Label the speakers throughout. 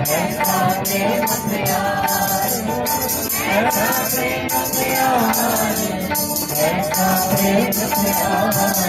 Speaker 1: ऐसा प्रेम प्यार ऐसा प्रेम प्यार ऐसा प्रेम प्यार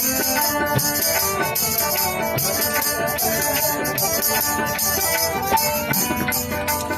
Speaker 1: Thank you.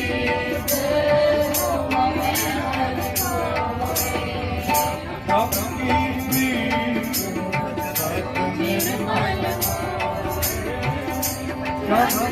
Speaker 1: Oh.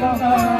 Speaker 1: Baba.